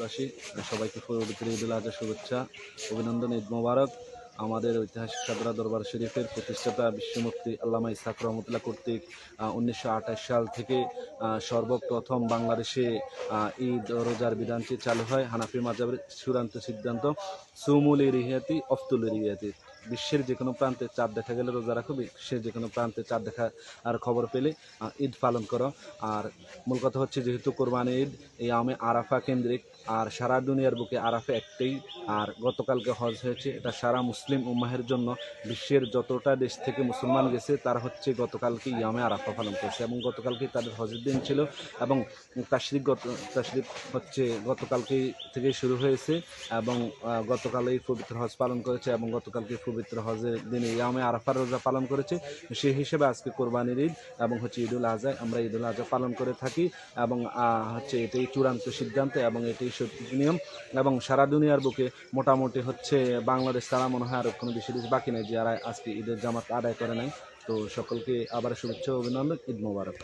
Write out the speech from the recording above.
দেশবাসী, সবাইকে পবিত্র ঈদুল আজহা শুভেচ্ছা, অভিনন্দন, ঈদ মোবারক। আমাদের ঐতিহাসিক সাদরা দরবার শরীফের প্রতিষ্ঠাতা বিশ্বমুক্তি আল্লামা ইসাক রহমতুল্লাহ কর্তৃক উনিশশো আটাশ সাল থেকে সর্বপ্রথম বাংলাদেশে ঈদ রোজার বিধানটি চালু হয় হানাফি মাজাবের চূড়ান্ত সিদ্ধান্ত সুমুল রিহিয়াতি অফতুল রিহিয়াতি বিশ্বের যে কোনো প্রান্তে চাঁদ দেখা গেলে রোজা রাখো বিশ্বের যে কোনো প্রান্তে চাঁদ দেখা আর খবর পেলে ঈদ পালন করো। আর মূল কথা হচ্ছে যেহেতু কোরবানি ঈদ এই আমে আরাফা কেন্দ্রিক আর সারা দুনিয়ার বুকে আরাফা একটাই আর গতকালকে হজ হয়েছে এটা সারা মুসলিম উম্মাহের জন্য। বিশ্বের যতটা দেশ থেকে মুসলমান গেছে তারা হচ্ছে গতকালকে ইয়ামে আরাফা পালন করছে এবং গতকালকে তাদের হজের দিন ছিল এবং তাশরিক গত তাশরিক হচ্ছে গতকালকে থেকে শুরু হয়েছে এবং আহ, গতকালেই পবিত্র হজ পালন করেছে এবং গতকালকে পবিত্র হজের দিনে ইয়ামে আরাফার রোজা পালন করেছে। সেই হিসেবে আজকে কোরবানির ঈদ এবং হচ্ছে ঈদুল আজহা। আমরা ঈদুল আজহা পালন করে থাকি এবং হচ্ছে এটাই চূড়ান্ত সিদ্ধান্ত এবং এটাই সঠিক নিয়ম এবং সারা দুনিয়ার বুকে মোটামুটি হচ্ছে বাংলাদেশ তারা মনে হয় আর কোনো বেশি দেশ বাকি নেই, যারা আজকে ঈদের জামাত আদায় করে নাই। তো সকলকে আবার শুভেচ্ছা অভিনন্দন, ঈদ মোবারক।